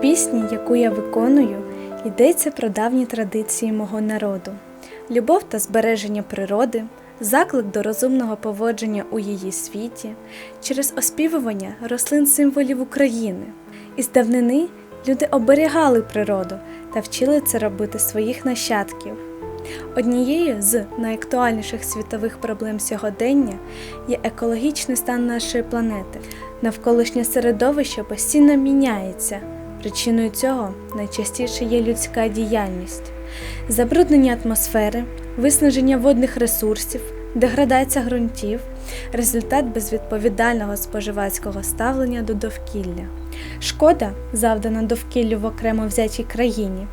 пісні, яку я виконую, йдеться про давні традиції мого народу, любов та збереження природи, заклик до розумного поводження у її світі, через оспівування рослин символів України. Із давнини люди оберігали природу та вчили це робити своїх нащадків. Однією з найактуальніших світових проблем сьогодення є екологічний стан нашої планети. Навколишнє середовище постійно міняється. Причиною цього найчастіше є людська діяльність, забруднення атмосфери, виснаження водних ресурсів, деградація ґрунтів, результат безвідповідального споживацького ставлення до довкілля. Шкода, завдана довкіллю в окремо взятій країні,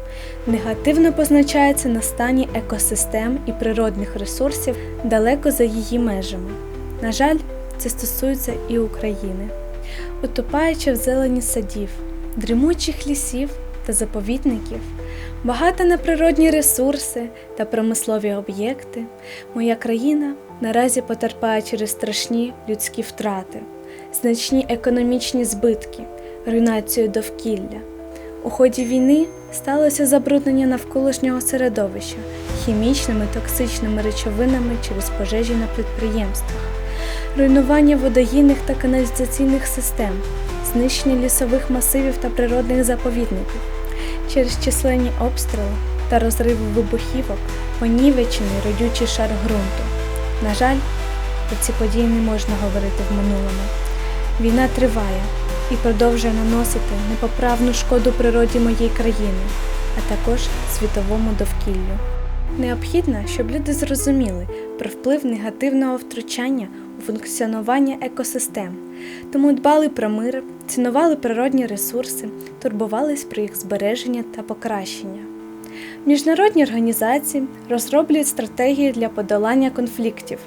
негативно позначається на стані екосистем і природних ресурсів далеко за її межами. На жаль, це стосується і України. Утопаючи в зелені садів, дрімучих лісів та заповідників, багата на природні ресурси та промислові об'єкти, моя країна наразі потерпає через страшні людські втрати, значні економічні збитки, руйнацію довкілля. У ході війни сталося забруднення навколишнього середовища хімічними токсичними речовинами через пожежі на підприємствах, руйнування водогінних та каналізаційних систем, знищення лісових масивів та природних заповідників, через численні обстріли та розриви вибухівок, понівечений родючий шар ґрунту. На жаль, про ці події не можна говорити в минулому. Війна триває і продовжує наносити непоправну шкоду природі моєї країни, а також світовому довкіллю. Необхідно, щоб люди зрозуміли про вплив негативного втручання у функціонування екосистем, тому дбали про мир, цінували природні ресурси, турбувались про їх збереження та покращення. Міжнародні організації розроблюють стратегії для подолання конфліктів.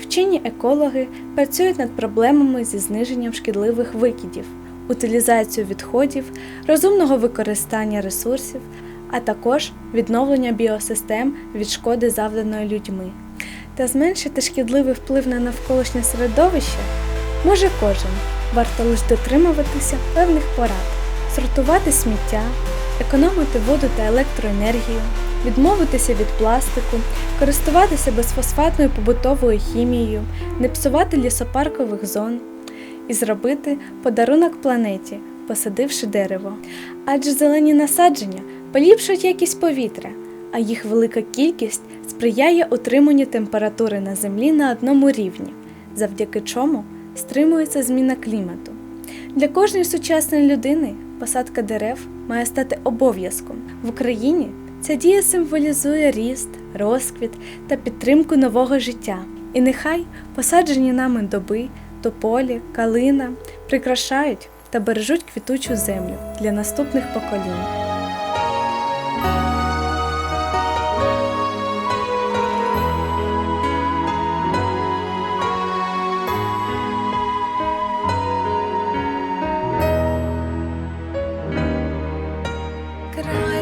Вчені екологи працюють над проблемами зі зниженням шкідливих викидів, утилізацією відходів, розумного використання ресурсів, а також відновлення біосистем від шкоди, завданої людьми. Та зменшити шкідливий вплив на навколишнє середовище може кожен, варто лише дотримуватися певних порад, сортувати сміття, економити воду та електроенергію, відмовитися від пластику, користуватися безфосфатною побутовою хімією, не псувати лісопаркових зон і зробити подарунок планеті, посадивши дерево. Адже зелені насадження поліпшують якість повітря, а їх велика кількість сприяє утриманню температури на землі на одному рівні, завдяки чому стримується зміна клімату. Для кожної сучасної людини посадка дерев має стати обов'язком. В Україні ця дія символізує ріст, розквіт та підтримку нового життя. І нехай посаджені нами доби, тополі, калина прикрашають та бережуть квітучу землю для наступних поколінь. край.